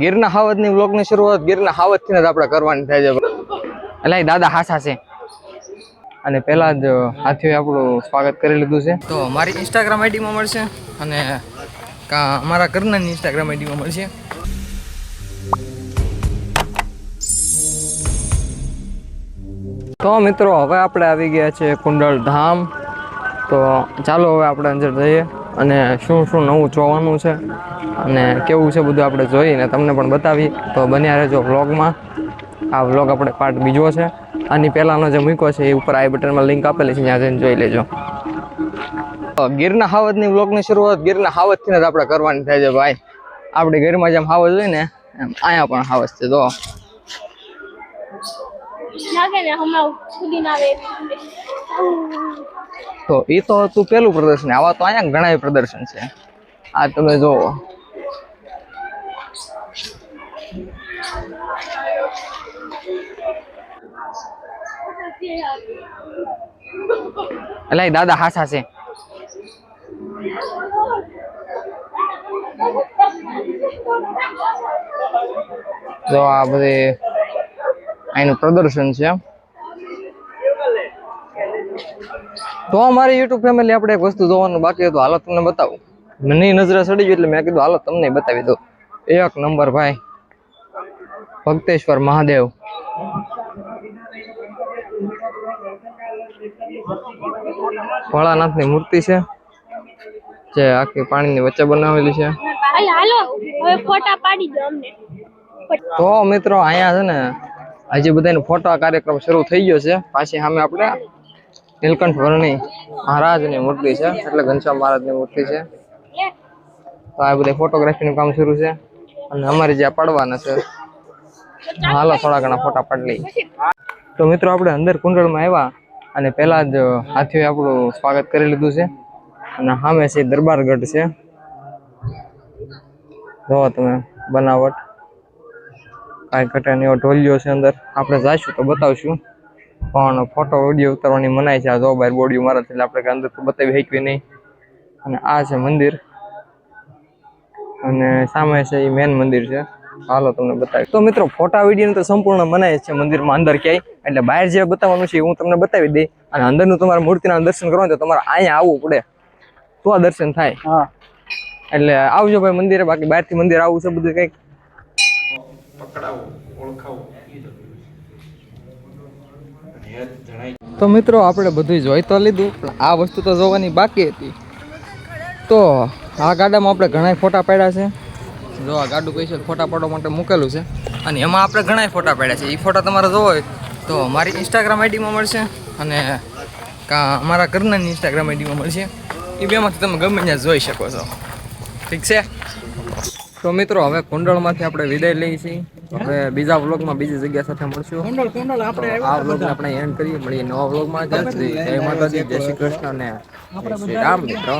ગીરના હાવતની વ્લોગની શરૂઆત, ગીરના હાવતથી જ આપણે કરવાની થાય છે. એટલે દાદા હાસા છે. અને પહેલા જ હાથીઓએ આપણું સ્વાગત કરી લીધું છે. તો મારી ઇન્સ્ટાગ્રામ આઈડીમાં મળશે અને અમારા ઘરના ઇન્સ્ટાગ્રામ આઈડીમાં મળશે. તો મિત્રો, હવે આપણે આવી ગયા છે કુંડળ ધામ તો ચાલો હવે આપણે અંદર જઈએ. અને શું શું નવું જોવાનું છે અને કેવું છે બધું આપણે જોઈને તમને પણ બતાવી. તો બન્યા રહેજો વ્લોગમાં. આ વ્લોગ આપણે પાર્ટ બીજો છે. આની પહેલાંનો જે મૂક્યો છે એ ઉપર આઈ બટનમાં લિંક આપેલી છે, ત્યાં જઈને જોઈ લેજો. ગીરના હાવતની વ્લોગની શરૂઆત, ગીરના હાવતથી જ આપણે કરવાની થાય છે ભાઈ. આપણે ગીરમાં જેમ હાવત હોય ને એમ, અહીંયા પણ હાવજ છે તો લાગે ને હમણાં આવે. તો એ તો હતું પહેલું પ્રદર્શન, આવા તો અહીંયા ઘણા પ્રદર્શન છે. આ તમે જોવો. અલા દાદા હાસા છે. જો આ બધી અહીંનું પ્રદર્શન છે. તો અમારી યુટ્યુબ ફેમિલી આપણે એક વસ્તુ જોવાનું બાકી હતું. હાલત તમને બતાવું. મને નજરે સડી ગયું એટલે મેં કીધું હાલત તમને બતાવી દઉં. એક નંબર ભાઈ ભક્તેશ્વર મહાદેવ. ભોળાનાથની મૂર્તિ છે જે આખી પાણીની વચ્ચે બનાવેલી છે. તો મિત્રો અહીંયા છે ને હજી બધાનો ફોટો કાર્યક્રમ શરૂ થઈ ગયો છે. પાછી સામે આપણે નીલકંઠ વર્ણી મહારાજની મૂર્તિ છે, એટલે ઘનશ્યામ મહારાજની મૂર્તિ છે. તો આ બધી ફોટોગ્રાફીનું કામ શરૂ છે. અને અમારે જ્યાં પાડવાના છે, હાલો થોડા ઘણા ફોટા પાડી તો મિત્રો, આપણે અંદર કુંડળમાં આવ્યા અને પહેલાં જ હાથીઓએ આપણું સ્વાગત કરી લીધું છે. અને સામે છે દરબારગઢ છે. જોવો તમે બનાવટ, કાંઈ ઘટે એવો ઢોલિયો છે અંદર. આપણે જઈશું તો બતાવશું. પણ ફોટો વીડિયો ઉતારવાની મનાય છે. આ જો બહાર બોડીઓ મારા એટલે આપણે અંદર તો બતાવી શકીએ નહીં. અને આ છે મંદિર. અને સામે છે એ મેન મંદિર છે. હાલો તમને બતાવી. તો મિત્રો ફોટા વીડિયો તો સંપૂર્ણ મનાય છે મંદિરમાં અંદર ક્યાંય. એટલે બહાર જે બતાવવાનું છે એ હું તમને બતાવી દઈ. અને અંદરનું તમારે મૂર્તિના દર્શન કરવાનું તો તમારે અહીંયા આવવું પડે. તો આ દર્શન થાય. હા. એટલે આવજો ભાઈ મંદિરે બાકી બહારથી મંદિર આવું છે બધું કંઈક. તો મિત્રો, આપણે બધું જોઈ તો લીધું, પણ આ વસ્તુ તો જોવાની બાકી હતી. તો આ ગાડામાં આપણે ઘણા ફોટા પાડ્યા છે. જો આ ગાડું પૈસા ફોટા પાડવા માટે મૂકેલું છે. અને એમાં આપણે ઘણા ફોટા પાડ્યા છે. એ ફોટા તમારે જોવો હોય તો મારી ઇન્સ્ટાગ્રામ આઈડીમાં મળશે અને અમારા ઘરના ઇન્સ્ટાગ્રામ આઈડીમાં મળશે. એ બેમાંથી તમે ગમે ત્યાં જોઈ શકો છો. ઠીક છે? તો મિત્રો, હવે કુંડળમાંથી આપણે વિદાય લઈએ છીએ. હવે બીજા વ્લોગમાં બીજી જગ્યા સાથે મળશું. આ વ્લોગ આપણે એન્ડ કરીએ. મળીએ નવા વ્લોગમાં. જય માતાજી જય શ્રી કૃષ્ણ ને શ્રી રામ મિત્રો.